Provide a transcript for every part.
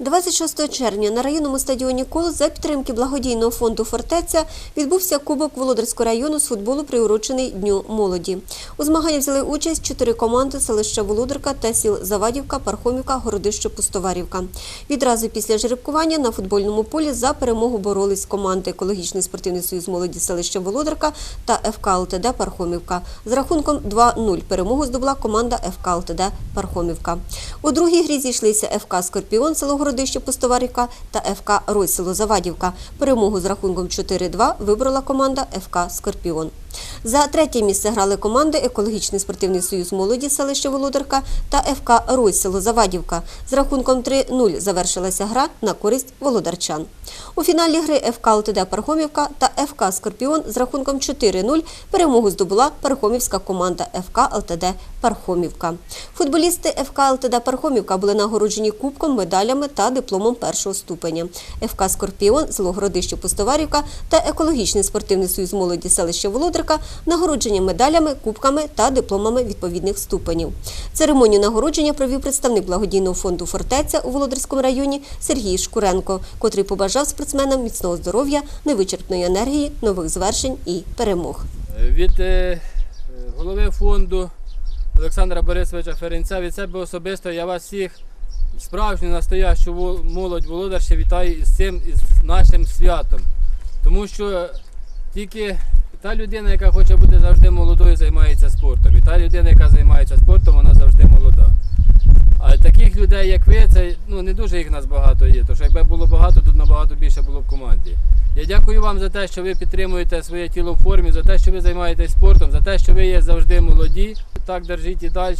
26 червня на районному стадіоні Колос за підтримки благодійного фонду «Фортеця» відбувся Кубок Володарського району з футболу, приурочений Дню молоді. У змаганні взяли участь чотири команди селища Володарка та сіл Завадівка, Пархомівка, Городище, Пустоварівка. Відразу після жеребкування на футбольному полі за перемогу боролись команди Екологічний спортивний союз молоді селища Володарка та ФК ЛТД Пархомівка. З рахунком 2-0 перемогу здобула команда ФК ЛТД Пархомівка. У другій грі зійшлися ФК Скорпіон село Городище Пустоварівка та ФК Ройсело Завадівка. Перемогу з рахунком 4-2 вибрала команда ФК Скорпіон. За третє місце грали команди Екологічний спортивний союз молоді селище Володарка та ФК Рось село Завадівка. З рахунком 3-0 завершилася гра на користь володарчан. У фіналі гри ФК ЛТД Пархомівка та ФК Скорпіон з рахунком 4-0 перемогу здобула Пархомівська команда ФК ЛТД Пархомівка. Футболісти ФК ЛТД Пархомівка були нагороджені кубком, медалями та дипломом першого ступеня. ФК Скорпіон, село Городище Пустоварівка та Екологічний спортивний союз молоді селища Володарка нагороджені медалями, кубками та дипломами відповідних ступенів. Церемонію нагородження провів представник благодійного фонду «Фортеця» у Володарському районі Сергій Шкуренко, котрий побажав спортсменам міцного здоров'я, невичерпної енергії, нових звершень і перемог. Від е, голови фонду Олександра Борисовича Ференця, від себе особисто я вас всіх, справжню настоящу молодь Володарща вітаю із цим із нашим святом. Тому що тільки та людина, яка хоче бути завжди молодою, займається спортом. І та людина, яка займається спортом, вона завжди молода. А таких людей, як ви, це ну не дуже їх нас багато є. Тому що якби було багато, тут набагато більше було б команді. Я дякую вам за те, що ви підтримуєте своє тіло в формі, за те, що ви займаєтесь спортом, за те, що ви є завжди молоді. Так держіть і далі.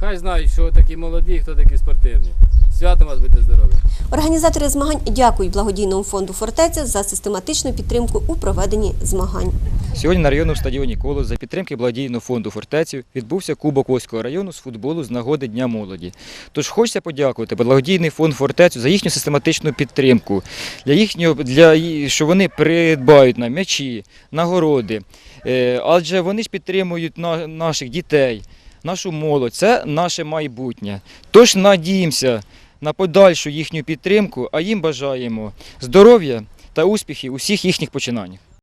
Хай знають, що такі молоді, хто такі спортивні. Святом вас будьте здорові! Організатори змагань дякують благодійному фонду «Фортеця» за систематичну підтримку у проведенні змагань. Сьогодні на районному стадіоні «Колос» за підтримки благодійного фонду «Фортецю» відбувся Кубок Волського району з футболу з нагоди Дня молоді. Тож хочеться подякувати благодійний фонд «Фортецю» за їхню систематичну підтримку, для їхнього, для, що вони придбають нам м'ячі, нагороди. Е, Адже вони ж підтримують на, наших дітей, нашу молодь. Це наше майбутнє. Тож надіємося на подальшу їхню підтримку, а їм бажаємо здоров'я та успіхів у всіх їхніх починаннях.